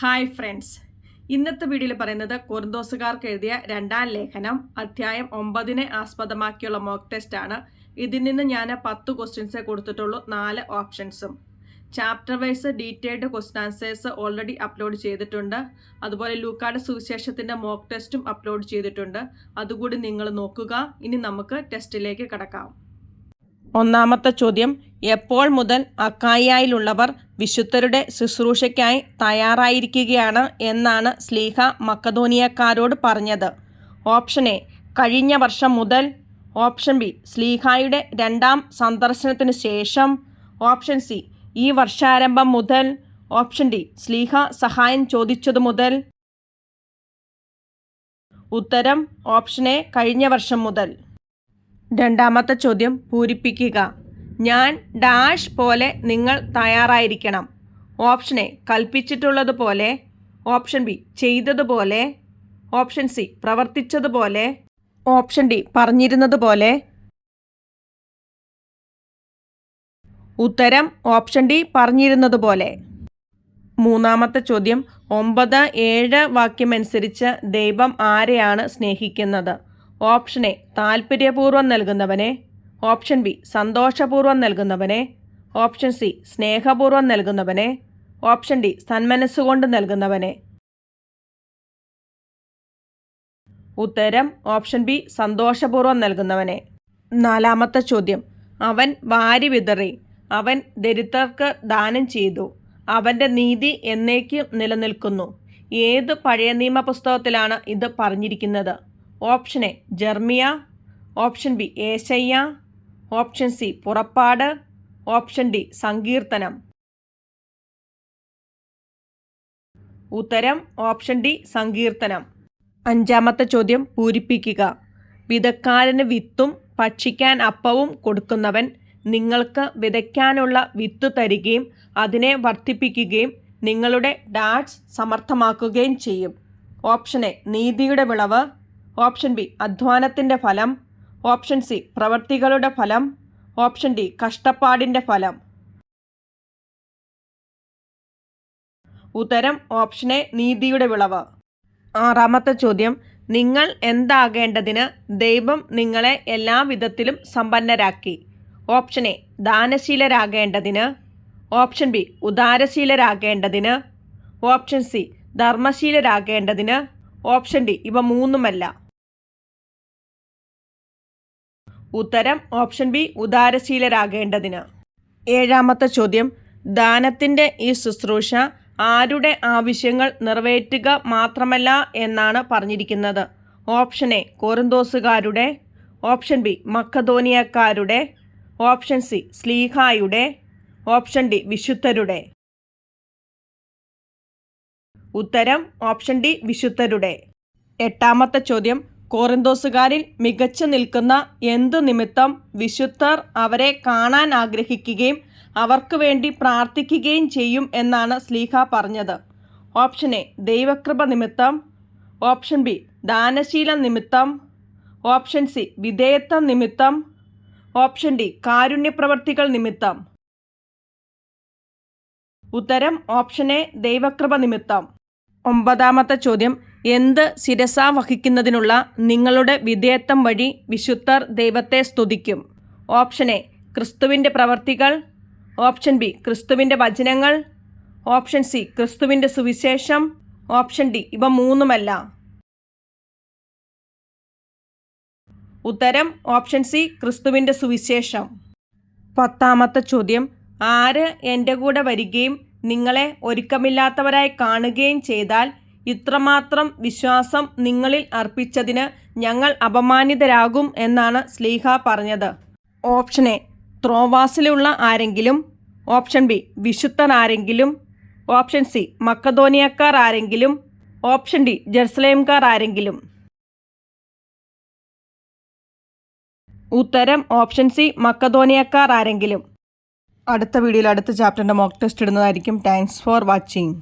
Hi friends ഇന്നത്തെ വീഡിയോയിൽ പറയുന്നത് കുർദോസുകാർക്ക് എഴുതിയ രണ്ടാം ലേഖനം അധ്യായം ഒമ്പതിനെ ആസ്പദമാക്കിയുള്ള മോക്ക് ടെസ്റ്റ് ആണ്. ഇതിൽ നിന്ന് ഞാൻ പത്ത് ക്വസ്റ്റ്യൻസേ കൊടുത്തിട്ടുള്ളൂ നാല് ഓപ്ഷൻസും chapter wise detailed question answers already upload ചെയ്തിട്ടുണ്ട്. അതുപോലെ ലൂക്കാട് സുവിശേഷത്തിന്റെ മോക്ക് ടെസ്റ്റും അപ്ലോഡ് ചെയ്തിട്ടുണ്ട്. അതുകൂടി നിങ്ങൾ നോക്കുക. ഇനി നമുക്ക് ടെസ്റ്റിലേക്ക് കടക്കാം. ഒന്നാമത്തെ ചോദ്യം എപ്പോൾ മുതൽ അക്കായിയായിലുള്ളവർ വിശുദ്ധരുടെ ശുശ്രൂഷയ്ക്കായി തയ്യാറായിരിക്കുകയാണ് എന്നാണ് സ്ലീഹ മക്കധോനിയക്കാരോട് പറഞ്ഞത്. ഓപ്ഷൻ എ കഴിഞ്ഞ വർഷം മുതൽ. ഓപ്ഷൻ ബി സ്ലീഹായുടെ രണ്ടാം സന്ദർശനത്തിന് ശേഷം. ഓപ്ഷൻ സി ഈ വർഷാരംഭം മുതൽ. ഓപ്ഷൻ ഡി സ്ലീഹ സഹായം ചോദിച്ചതു മുതൽ. ഉത്തരം ഓപ്ഷൻ എ കഴിഞ്ഞ വർഷം മുതൽ. രണ്ടാമത്തെ ചോദ്യം പൂരിപ്പിക്കുക. ഞാൻ ഡാഷ് പോലെ നിങ്ങൾ തയ്യാറായിരിക്കണം. ഓപ്ഷൻ എ കൽപ്പിച്ചിട്ടുള്ളതുപോലെ. ഓപ്ഷൻ ബി ചെയ്തതുപോലെ. ഓപ്ഷൻ സി പ്രവർത്തിച്ചതുപോലെ. ഓപ്ഷൻ ഡി പറഞ്ഞിരുന്നതുപോലെ. ഉത്തരം ഓപ്ഷൻ ഡി പറഞ്ഞിരുന്നതുപോലെ. മൂന്നാമത്തെ ചോദ്യം ഒമ്പത് ഏഴ് വാക്യമനുസരിച്ച് ദൈവം ആരെയാണ് സ്നേഹിക്കുന്നത്? ഓപ്ഷൻ എ താൽപ്പര്യപൂർവം നൽകുന്നവനെ ഓപ്ഷൻ ബി സന്തോഷപൂർവം നൽകുന്നവനെ ഓപ്ഷൻ സി സ്നേഹപൂർവം നൽകുന്നവനെ ഓപ്ഷൻ ഡി സന്മനസ്സുകൊണ്ട് നൽകുന്നവനെ. ഉത്തരം ഓപ്ഷൻ ബി സന്തോഷപൂർവം നൽകുന്നവനെ. നാലാമത്തെ ചോദ്യം. അവൻ വാരി വിതറി അവൻ ദരിദ്രർക്ക് ദാനം ചെയ്തു അവന്റെ നീതി എന്നേക്കും നിലനിൽക്കുന്നു. ഏത് പഴയ നിയമ പുസ്തകത്തിലാണ് ഇത് പറഞ്ഞിരിക്കുന്നത്? ഓപ്ഷൻ എ ജർമിയ ഓപ്ഷൻ ബി ഏശയ്യ ഓപ്ഷൻ സി പുറപ്പാട് ഓപ്ഷൻ ഡി സങ്കീർത്തനം. ഉത്തരം ഓപ്ഷൻ ഡി സങ്കീർത്തനം. അഞ്ചാമത്തെ ചോദ്യം പൂരിപ്പിക്കുക. വിതക്കാരന് വിത്തും ഭക്ഷിക്കാൻ അപ്പവും കൊടുക്കുന്നവൻ നിങ്ങൾക്ക് വിതയ്ക്കാനുള്ള വിത്ത് തരികയും അതിനെ വർദ്ധിപ്പിക്കുകയും നിങ്ങളുടെ ഡാറ്റ്സ് സമർത്ഥമാക്കുകയും ചെയ്യും. ഓപ്ഷൻ എ നീതിയുടെ വിളവ് ഓപ്ഷൻ ബി അധ്വാനത്തിന്റെ ഫലം. ഓപ്ഷൻ സി പ്രവൃത്തികളുടെ ഫലം. ഓപ്ഷൻ ഡി കഷ്ടപ്പാടിന്റെ ഫലം. ഉത്തരം ഓപ്ഷൻ എ നീതിയുടെ വിളവ്. ആറാമത്തെ ചോദ്യം. നിങ്ങൾ എന്താകേണ്ടതിന് ദൈവം നിങ്ങളെ എല്ലാ വിധത്തിലും സമ്പന്നരാക്കി. ഓപ്ഷൻ എ ദാനശീലരാകേണ്ടതിന്. ഓപ്ഷൻ ബി ഉദാരശീലരാകേണ്ടതിന്. ഓപ്ഷൻ സി ധർമ്മശീലരാകേണ്ടതിന്. ഓപ്ഷൻ ഡി ഇവ മൂന്നുമല്ല. ഉത്തരം ഓപ്ഷൻ ബി ഉദാരശീലരാകേണ്ടതിന്. ഏഴാമത്തെ ചോദ്യം ദാനത്തിന്റെ ഈ ശുശ്രൂഷ ആരുടെ ആവശ്യങ്ങൾ നിറവേറ്റുക മാത്രമല്ല എന്നാണ് പറഞ്ഞിരിക്കുന്നത്. ഓപ്ഷൻ എ കോറിന്തോസുകാരുടെ. ഓപ്ഷൻ ബി മക്കധോനിയക്കാരുടെ ഓപ്ഷൻ സി സ്ലീഹായുടെ. ഓപ്ഷൻ ഡി വിശുദ്ധരുടെ. ഉത്തരം ഓപ്ഷൻ ഡി വിശുദ്ധരുടെ. എട്ടാമത്തെ ചോദ്യം കോറിന്തോസുകാരിൽ മികച്ചു നിൽക്കുന്ന എന്തു നിമിത്തം വിശുദ്ധർ അവരെ കാണാൻ ആഗ്രഹിക്കുകയും അവർക്ക് വേണ്ടി പ്രാർത്ഥിക്കുകയും ചെയ്യും എന്നാണ് സ്ലീഹ പറഞ്ഞത്. ഓപ്ഷൻ എ ദൈവകൃപ നിമിത്തം. ഓപ്ഷൻ ബി ദാനശീല നിമിത്തം. ഓപ്ഷൻ സി വിധേയത്വ നിമിത്തം. ഓപ്ഷൻ ഡി കാരുണ്യപ്രവർത്തികൾ നിമിത്തം. ഉത്തരം ഓപ്ഷൻ എ ദൈവകൃപ നിമിത്തം. ഒമ്പതാമത്തെ ചോദ്യം എന്ത് ശിരസ വഹിക്കുന്നതിനുള്ള നിങ്ങളുടെ വിധേയത്വം വഴി വിശുദ്ധർ ദൈവത്തെ സ്തുതിക്കും. ഓപ്ഷൻ എ ക്രിസ്തുവിന്റെ പ്രവർത്തികൾ. ഓപ്ഷൻ ബി ക്രിസ്തുവിന്റെ വചനങ്ങൾ. ഓപ്ഷൻ സി ക്രിസ്തുവിന്റെ സുവിശേഷം. ഓപ്ഷൻ ഡി ഇവ മൂന്നുമല്ല. ഉത്തരം ഓപ്ഷൻ സി ക്രിസ്തുവിന്റെ സുവിശേഷം. പത്താമത്തെ ചോദ്യം ആര് എന്റെ കൂടെ വരികയും നിങ്ങളെ ഒരുക്കമില്ലാത്തവരായി കാണുകയും ചെയ്താൽ ഇത്രമാത്രം വിശ്വാസം നിങ്ങളിൽ അർപ്പിച്ചതിന് ഞങ്ങൾ അപമാനിതരാകും എന്നാണ് സ്ലീഹ പറഞ്ഞത്. ഓപ്ഷൻ എ ത്രോവാസിലുള്ള ആരെങ്കിലും. ഓപ്ഷൻ ബി വിശുദ്ധർ ആരെങ്കിലും ഓപ്ഷൻ സി മക്കധോനിയക്കാർ ആരെങ്കിലും. ഓപ്ഷൻ ഡി ജെറുസലേംകാർ ആരെങ്കിലും. ഉത്തരം ഓപ്ഷൻ സി മക്കധോനിയക്കാർ ആരെങ്കിലും. അടുത്ത വീഡിയോയിൽ അടുത്ത ചാപ്റ്ററിന്റെ മോക്ക് ടെസ്റ്റ് ഇടുന്നതായിരിക്കും. Thanks for watching